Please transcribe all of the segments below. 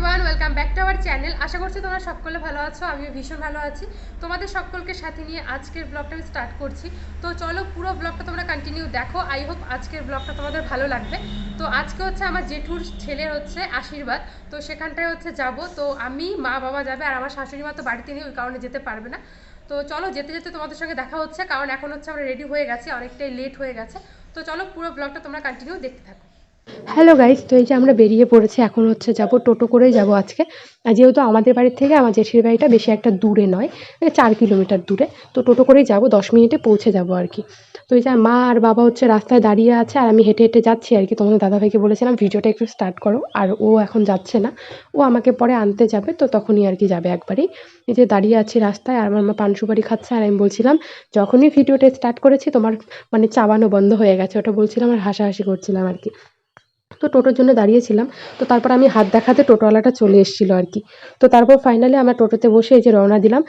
Everyone welcome back to our channel আশা করছি তোমরা সকলে ভালো আছো, আমিও ভীষণ ভালো আছি। তোমাদের সকলকে সাথে নিয়ে আজকের ব্লগটা আমি স্টার্ট করছি। তো চলো পুরো ব্লগটা তোমরা কন্টিনিউ দেখো। আই হোপ আজকের ব্লগটা তোমাদের ভালো লাগবে। তো আজকে হচ্ছে আমার জেঠুর ছেলের হচ্ছে আশীর্বাদ। তো সেখানটায় হচ্ছে যাব। তো আমি, মা, বাবা যাবে আর আমার শাশুড়ি মা তো বাড়িতে নেই, ওই কারণে যেতে পারবে না। তো চলো যেতে যেতে তোমাদের সঙ্গে দেখা হচ্ছে, কারণ এখন হচ্ছে আমরা রেডি হয়ে গেছি, অনেকটাই লেট হয়ে গেছে। তো চলো পুরো ব্লগটা তোমরা কন্টিনিউ দেখতে থাকো। হ্যালো গাইস তো এই যে আমরা বেরিয়ে পড়েছি, এখন হচ্ছে যাব টোটো করেই যাব আজকে। আর যেহেতু আমাদের বাড়ির থেকে আমার জেঠির বাড়িটা বেশি একটা দূরে নয় চার কিলোমিটার দূরে। তো টোটো করেই যাব, দশ মিনিটে পৌঁছে যাব আর কি। তো এই যে মা আর বাবা হচ্ছে রাস্তায় দাঁড়িয়ে আছে, আর আমি হেঁটে হেঁটে যাচ্ছি আর কি। তোমাদের দাদাভাইকে বলেছিলাম, ভিডিওটা একটু স্টার্ট করো। আর ও এখন যাচ্ছে না। ও আমাকে পরে আনতে যাবে, তো তখনই আর কি যাবে একবারেই। এই যে দাঁড়িয়ে আছি রাস্তায়, আর আমার মা পান সুপারি খাচ্ছে, আর আমি বলছিলাম, যখনই ভিডিওটা স্টার্ট করেছি, তোমার মানে চাবানো বন্ধ হয়ে গেছে। ওটা বলছিলাম আর হাসাহাসি করছিলাম আর কি। তো টোটোর জন্য দাঁড়িয়েছিলাম। তো তারপর আমি হাত দেখাতে টোটোওয়ালাটা চলে এসেছিল আর কি। তো তারপর ফাইনালি আমরা টোটোতে বসে এই যে রওনা দিলাম।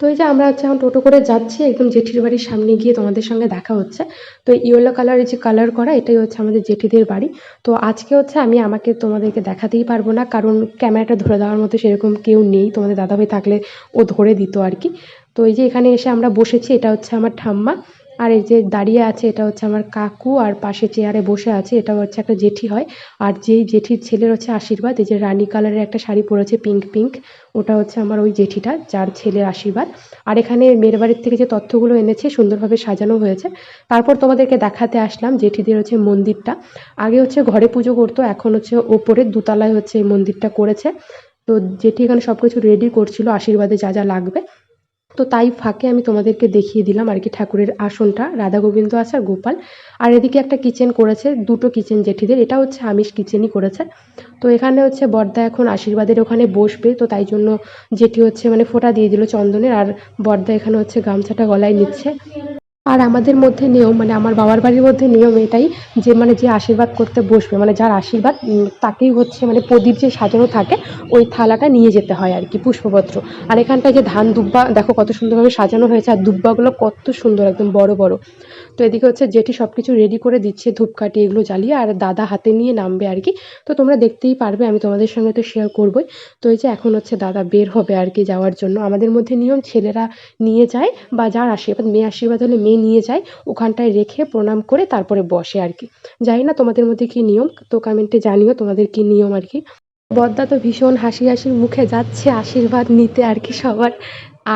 তো এই যে আমরা হচ্ছে এখন টোটো করে যাচ্ছি, একদম জেঠির বাড়ির সামনে গিয়ে তোমাদের সঙ্গে দেখা হচ্ছে। তো ইয়েলো কালারের যে কালার করা, এটাই হচ্ছে আমাদের জেঠিদের বাড়ি। তো আজকে হচ্ছে আমি আমাকে তোমাদেরকে দেখাতেই পারব না, কারণ ক্যামেরাটা ধরে দেওয়ার মতো সেরকম কেউ নেই। তোমাদের দাদাভাই থাকলে ও ধরে দিত আর কি। তো এই যে এখানে এসে আমরা বসেছি, এটা হচ্ছে আমার ঠাম্মা। আর এই যে দাঁড়িয়ে আছে, এটা হচ্ছে আমার কাকু, আর পাশে চেয়ারে বসে আছে, এটা হচ্ছে একটা জেঠি হয়। আর যেই জেঠির ছেলের হচ্ছে আশীর্বাদ, এই যে রানী কালারের একটা শাড়ি পরেছে পিঙ্ক পিঙ্ক ওটা হচ্ছে আমার ওই জেঠিটা, যার ছেলের আশীর্বাদ। আর এখানে মেয়ের বাড়ির থেকে যে তথ্যগুলো এনেছে, সুন্দরভাবে সাজানো হয়েছে। তারপর তোমাদেরকে দেখাতে আসলাম জেঠিদের হচ্ছে মন্দিরটা। আগে হচ্ছে ঘরে পুজো করতো, এখন হচ্ছে ওপরে দুতলায় হচ্ছে এই মন্দিরটা করেছে। তো জেঠি এখানে সব কিছু রেডি করছিল, আশীর্বাদে যা যা লাগবে। তো তাই ফাঁকে আমি তোমাদেরকে দেখিয়ে দিলাম আর কি ঠাকুরের আসনটা। রাধা গোবিন্দ আছে আর গোপাল। আর এদিকে একটা কিচেন করেছে, দুটো কিচেন জেঠিদের। এটা হচ্ছে আমিষ কিচেনই করেছে। তো এখানে হচ্ছে বর্দা এখন আশীর্বাদের ওখানে বসবে। তো তাই জন্য জেঠি হচ্ছে মানে ফোঁটা দিয়ে দিল চন্দনের। আর বর্দা এখানে হচ্ছে গামছাটা গলায় নিচ্ছে। আর আমাদের মধ্যে নিয়ম মানে আমার বাবার বাড়ির মধ্যে নিয়ম এটাই যে মানে যে আশীর্বাদ করতে বসবে মানে যার আশীর্বাদ তাকেই হচ্ছে মানে প্রদীপ যে সাজানো থাকে, ওই থালাটা নিয়ে যেতে হয় আর কি, পুষ্পপত্র। আর এখানটায় যে ধান দুব্বা, দেখো কত সুন্দরভাবে সাজানো হয়েছে, আর দুব্বাগুলো কত সুন্দর, একদম বড় বড়। তো এদিকে হচ্ছে জেঠি সব কিছু রেডি করে দিচ্ছে, ধূপকাঠি এগুলো জ্বালিয়ে, আর দাদা হাতে নিয়ে নামবে আর কি। তো তোমরা দেখতেই পারবে, আমি তোমাদের সঙ্গে তো শেয়ার করবোই। তো এই যে এখন হচ্ছে দাদা বের হবে আর কি যাওয়ার জন্য। আমাদের মধ্যে নিয়ম, ছেলেরা নিয়ে যায়, বা যার আশীর্বাদ, মেয়ে আশীর্বাদ হলে মেয়ে নিয়ে যায়, ওখানটায় রেখে প্রণাম করে তারপরে বসে আর কি। জানি না তোমাদের মধ্যে কি নিয়ম, তো কমেন্টে জানিও তোমাদের কি নিয়ম আর কি। বদ্দা তো ভীষণ হাসি হাসির মুখে যাচ্ছে, আশীর্বাদ নিতে আর কি সবার।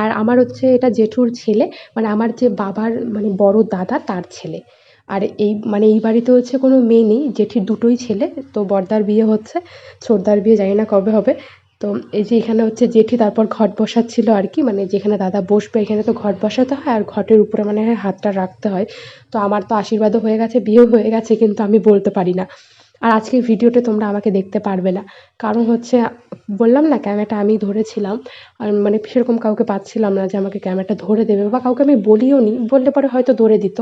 আর আমার হচ্ছে এটা জেঠুর ছেলে মানে আমার যে বাবার মানে বড় দাদা, তার ছেলে। আর এই মানে এই বাড়িতে হচ্ছে কোনো মেয়ে নেই, জেঠির দুটোই ছেলে, তো বর্দার বিয়ে হচ্ছে, ছোটদার বিয়ে জানি না কবে হবে। তো এই যে এখানে হচ্ছে জেঠি তারপর ঘট বসাচ্ছিল আর কি মানে যেখানে দাদা বসবে এখানে তো ঘট বসাতে হয় আর ঘটের উপরে মানে হাতটা রাখতে হয়। তো আমার তো আশীর্বাদও হয়ে গেছে, বিয়েও হয়ে গেছে, কিন্তু আমি বলতে পারি না। আর আজকে ভিডিওতে তোমরা আমাকে দেখতে পারবে না। কারণ হচ্ছে, বললাম না ক্যামেরাটা আমি ধরেছিলাম, আর মানে সেরকম কাউকে পাচ্ছিলাম না যে আমাকে ক্যামেরাটা ধরে দেবে বা কাউকে আমি বলিও নি, বললে পরে হয়তো ধরে দিত।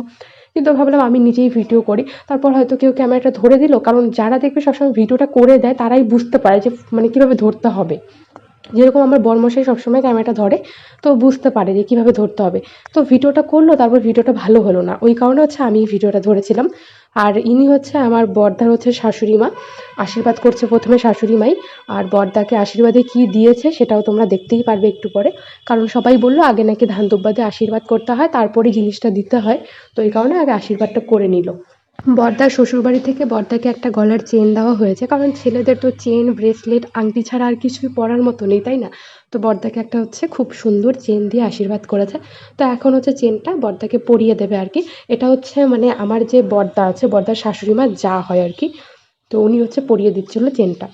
কিন্তু ভাবলাম আমি নিজেই ভিডিও করি, তারপর হয়তো কেউ ক্যামেরাটা ধরে দিল, কারণ যারা দেখবে সবসময় ভিডিওটা করে দেয়, তারাই বুঝতে পারে যে মানে কীভাবে ধরতে হবে। যেরকম আমার বর্মশাই সবসময় ক্যামেরাটা ধরে, তো বুঝতে পারে যে কীভাবে ধরতে হবে। তো ভিডিওটা করল, তারপর ভিডিওটা ভালো হলো না। ওই কারণে হচ্ছে আমি ভিডিওটা ধরেছিলাম। আর ইনি হচ্ছে আমার বর্দার হচ্ছে শাশুড়ি মা। আশীর্বাদ করছে প্রথমে শাশুড়ি মাই। আর বর্দাকে আশীর্বাদে কি দিয়েছে সেটাও তোমরা দেখতেই পারবে একটু পরে। কারণ সবাই বলল, আগে নাকি ধান দুব্বাদে আশীর্বাদ করতে হয়, তারপরে জিনিসটা দিতে হয়। তো এই কারণে আগে আশীর্বাদটা করে নিল। বর্দার শ্বশুরবাড়ি থেকে বর্দাকে একটা গলার চেন দেওয়া হয়েছে। কারণ ছেলেদের তো চেন ব্রেসলেট আংটি ছাড়া আর কিছুই পরার মতো নেই, তাই না? তো বর্দাকে একটা হচ্ছে খুব সুন্দর চেন দিয়ে আশীর্বাদ করেছে। তো এখন হচ্ছে চেনটা বর্দাকে পরিয়ে দেবে আর কি। এটা হচ্ছে মানে আমার যে বর্দা আছে, বর্দার শাশুড়ি মা যা হয় আর কি, তো উনি হচ্ছে পরিয়ে দিচ্ছিল চেনটা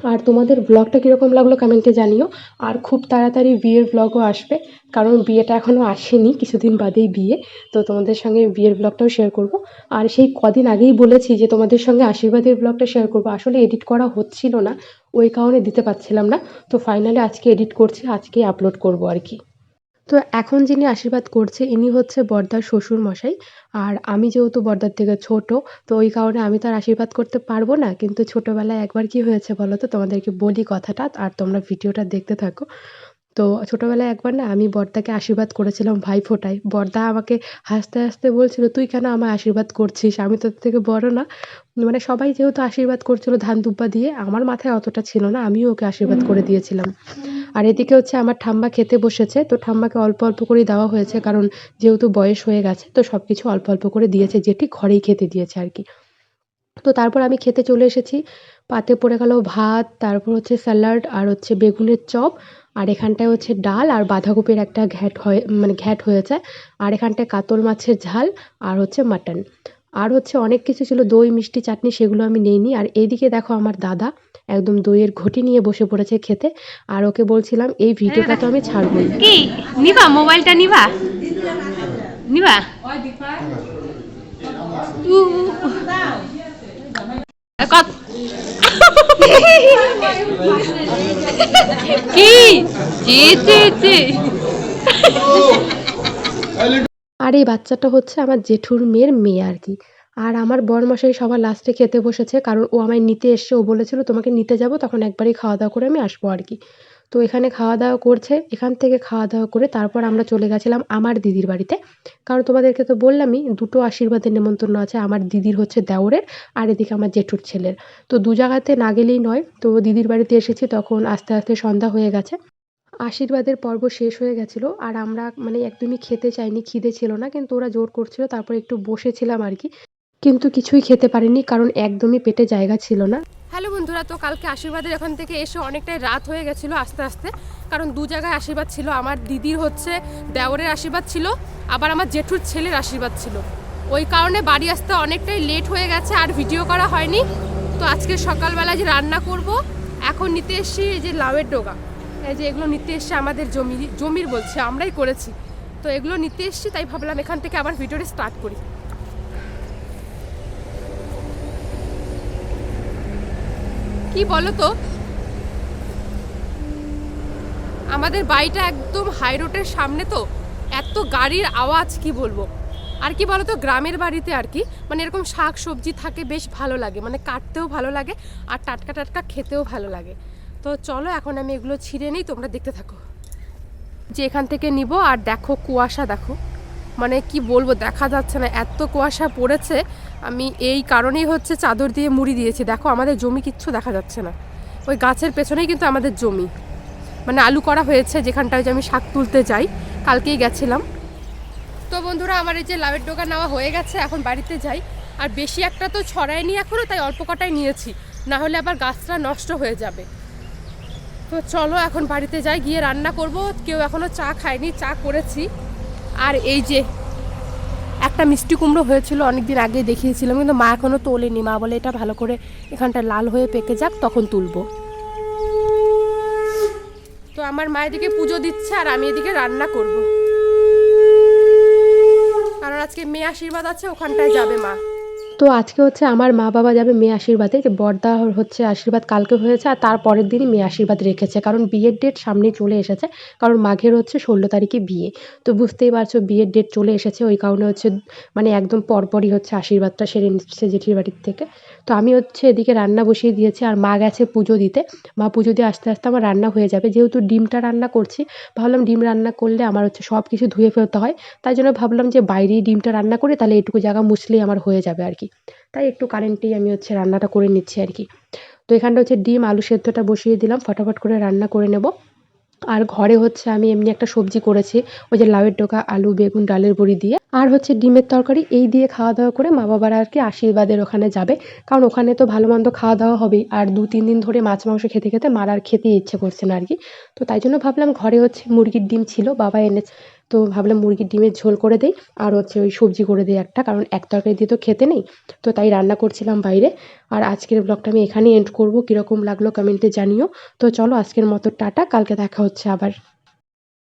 আর তোমাদের ব্লগটা কীরকম লাগল কমেন্টে জানিও। আর খুব তাড়াতাড়ি বিয়ের ব্লগও আসবে, কারণ বিয়েটা এখনও আসেনি, কিছুদিন বাদেই বিয়ে। তো তোমাদের সঙ্গে বিয়ের ব্লগটাও শেয়ার করব। আর সেই কদিন আগেই বলেছি যে তোমাদের সঙ্গে আশীর্বাদের ব্লগটা শেয়ার করব। আসলে এডিট করা হচ্ছিল না, ওই কারণে দিতে পারছিলাম না। তো ফাইনালি আজকে এডিট করছি, আজকেই আপলোড করব আর কি। তো এখন যিনি আশীর্বাদ করছে, ইনি হচ্ছে বর্দার শ্বশুর মশাই আর আমি যেহেতু বর্দার থেকে ছোট, তো ওই কারণে আমি তার আশীর্বাদ করতে পারব না। কিন্তু ছোটোবেলায় একবার কি হয়েছে বলো তো? তোমাদেরকে বলি কথাটা, আর তোমরা ভিডিওটা দেখতে থাকো। তো ছোটোবেলায় একবার না আমি বড়দাকে আশীর্বাদ করেছিলাম ভাইফোঁটায়। বড়দা আমাকে হাসতে হাসতে বলছিল, তুই কেন আমায় আশীর্বাদ করছিস? আমি তোর থেকে বড় না। মানে সবাই যেহেতু আশীর্বাদ করছিল ধান দুব্বা দিয়ে, আমার মাথায় অতটা ছিল না, আমিও ওকে আশীর্বাদ করে দিয়েছিলাম। আর এদিকে হচ্ছে আমার ঠাম্মা খেতে বসেছে, তো ঠাম্মাকে অল্প অল্প করেই দেওয়া হয়েছে, কারণ যেহেতু বয়স হয়ে গেছে, তো সব কিছু অল্প অল্প করে দিয়েছে, যেটি ঘরেই খেতে দিয়েছে আর কি। তো তারপর আমি খেতে চলে এসেছি, পাতে পড়ে গেল ভাত, তারপর হচ্ছে স্যালাড, আর হচ্ছে বেগুনের চপ আর এখানটায় হচ্ছে ডাল আর বাঁধাকপির একটা ঘ্যাট হয়ে মানে ঘ্যাট হয়েছে। আর এখানটায় কাতল মাছের ঝাল আর হচ্ছে মাটন। আর হচ্ছে অনেক কিছু ছিল দই মিষ্টি চাটনি সেগুলো আমি নেইনি। আর এইদিকে দেখো আমার দাদা একদম দইয়ের ঘটি নিয়ে বসে পড়েছে খেতে। আর ওকে বলছিলাম এই ভিডিওটা তো আমি ছাড়বো কি? নিবা মোবাইলটা নিবা। নিবা। কত- কি? জি জি জি আর, এই বাচ্চাটা হচ্ছে আমার জেঠুর মেয়ের মেয়ে আর কি। আর আমার বরমশাই সবার লাস্টে খেতে বসেছে, কারণ ও আমায় নিতে এসছে। ও বলেছিল, তোমাকে নিতে যাব, তখন একবারই খাওয়া দাওয়া করে আমি আসব আর কি। তো এখানে খাওয়া দাওয়া করছে। এখান থেকে খাওয়া দাওয়া করে তারপর আমরা চলে গেছিলাম আমার দিদির বাড়িতে। কারণ তোমাদেরকে তো বললামই, দুটো আশীর্বাদের নেমন্তন্ন আছে। আমার দিদির হচ্ছে দেওরের আর এদিকে আমার জেঠুর ছেলের। তো দু জায়গাতে না গেলেই নয়। তো দিদির বাড়িতে এসেছি, তখন আস্তে আস্তে সন্ধ্যা হয়ে গেছে। আশীর্বাদের পর্ব শেষ হয়ে গেছিল আর আমরা মানে একদমই খেতে চাইনি, খিদে ছিল না, কিন্তু ওরা জোর করছিল, তারপর একটু বসেছিলাম আর কি। কিন্তু কিছুই খেতে পারিনি কারণ একদমই পেটে জায়গা ছিল না। হ্যালো বন্ধুরা, তো কালকে আশীর্বাদের এখান থেকে এসে অনেকটাই রাত হয়ে গেছিল আস্তে আস্তে। কারণ দু জায়গায় আশীর্বাদ ছিল, আমার দিদির হচ্ছে দেওরের আশীর্বাদ ছিল, আবার আমার জেঠুর ছেলের আশীর্বাদ ছিল। ওই কারণে বাড়ি আসতে অনেকটাই লেট হয়ে গেছে, আর ভিডিও করা হয়নি। তো আজকে সকালবেলা যে রান্না করব, এখন নিতে এসছি এই যে লাউয়ের ডোগা। এই যে এগুলো নিতে এসছে আমাদের জমি জমির বলছে, আমরাই করেছি। তো এগুলো নিতে এসছি, তাই ভাবলাম এখান থেকে আবার ভিডিওটা স্টার্ট করি। কি বলো তো? আমাদের বাড়িটা একদম হাই রোডের সামনে তো। এত গাড়ির আওয়াজ, কি বলব? আর কি বলতো গ্রামের বাড়িতে আর কি? মানে এরকম শাক সবজি থাকে, বেশ ভালো লাগে। মানে কাটতেও ভালো লাগে আর টাটকা টাটকা খেতেও ভালো লাগে। তো চলো, এখন আমি এগুলো ছিঁড়ে নিই, তোমরা দেখতে থাকো। যে এখান থেকে নিব, আর দেখো, কুয়াশা দেখো। মানে কি বলব, দেখা যাচ্ছে না, এত কুয়াশা পড়েছে। আমি এই কারণেই হচ্ছে চাদর দিয়ে মুড়ি দিয়েছি। দেখো, আমাদের জমি কিচ্ছু দেখা যাচ্ছে না। ওই গাছের পেছনেই কিন্তু আমাদের জমি। মানে আলু করা হয়েছে, যেখানটায় যে আমি শাক তুলতে যাই। কালকেই গেছিলাম। তো বন্ধুরা, আমার এই যে লাভের ডোকা নেওয়া হয়ে গেছে, এখন বাড়িতে যাই। আর বেশি একটা তো ছড়ায়নি এখনও তাই অল্প কটাই নিয়েছি। না হলে আবার গাছটা নষ্ট হয়ে যাবে। তো চলো, এখন বাড়িতে যাই, গিয়ে রান্না করব। কেউ এখনও চা খায়নি, চা করেছি। আর এই যে একটা মিষ্টি কুমড়ো হয়েছিল, অনেকদিন আগে দেখিয়েছিলাম, কিন্তু মা এখনও তোলেনি। মা বলে, এটা ভালো করে এখানটা লাল হয়ে পেকে যাক, তখন তুলবো। তো আমার মা এদিকে পুজো দিচ্ছে আর আমি এদিকে রান্না করব। কারণ আজকে মেয়ে আশীর্বাদ আছে, ওখানটায় যাবে মা। তো আজকে হচ্ছে আমার মা বাবা যাবে মেয়ে আশীর্বাদে, যে বর্দা হচ্ছে আশীর্বাদ কালকে হয়েছে আর তার পরের দিনই মেয়ে আশীর্বাদ রেখেছে। কারণ বিয়ের ডেট সামনেই চলে এসেছে, কারণ মাঘের হচ্ছে ষোলো তারিখে বিয়ে। তো বুঝতেই পারছ, বিয়ের ডেট চলে এসেছে, ওই কারণে হচ্ছে মানে একদম পরপরই হচ্ছে আশীর্বাদটা সেরে নিচ্ছে জেঠির বাড়ির থেকে। তো আমি হচ্ছে এদিকে রান্না বসিয়ে দিয়েছি আর মা গেছে পুজো দিতে। মা পুজো দিয়ে আস্তে আস্তে আমার রান্না হয়ে যাবে। যেহেতু ডিমটা রান্না করছি, ভাবলাম ডিম রান্না করলে আমার হচ্ছে সব কিছু ধুয়ে ফেলতে হয়। তাই জন্য ভাবলাম যে বাইরেই ডিমটা রান্না করে, তাহলে এটুকু জায়গা মুছলেই আমার হয়ে যাবে আর কি তাই একটু কারেন্টেই আমি হচ্ছে রান্নাটা করে নিচ্ছি আর কি তো এখানটা হচ্ছে ডিম, আলু সেদ্ধটা বসিয়ে দিলাম, ফটাফট করে রান্না করে নেব। আর ঘরে হচ্ছে আমি এমনি একটা সবজি করেছি, ওই যে লাউয়ের ডোকা, আলু, বেগুন, ডালের বড়ি দিয়ে। আর হচ্ছে ডিমের তরকারি এই দিয়ে খাওয়া দাওয়া করে মা বাবারা আর কি আশীর্বাদের ওখানে যাবে। কারণ ওখানে তো ভালো মন্দ খাওয়া দাওয়া হবেই। আর দু, তিন দিন ধরে মাছ, মাংস খেতে খেতে মার আর খেতে ইচ্ছে করছে না আর কি তো তাই জন্য ভাবলাম ঘরে হচ্ছে মুরগির ডিম ছিল, বাবা এনেছে। তো ভাবলাম মুরগির ডিমের ঝোল করে দেই, আর হচ্ছে ওই সবজি করে দিই একটা, কারণ এক তরকারি দিয়ে তো খেতে নেই। তো তাই রান্না করছিলাম বাইরে। আর আজকের ব্লগটা আমি এখানেই এন্ড করব। কীরকম লাগল কমেন্টে জানিও। তো চলো আজকের মতো টাটা, কালকে দেখা হচ্ছে আবার।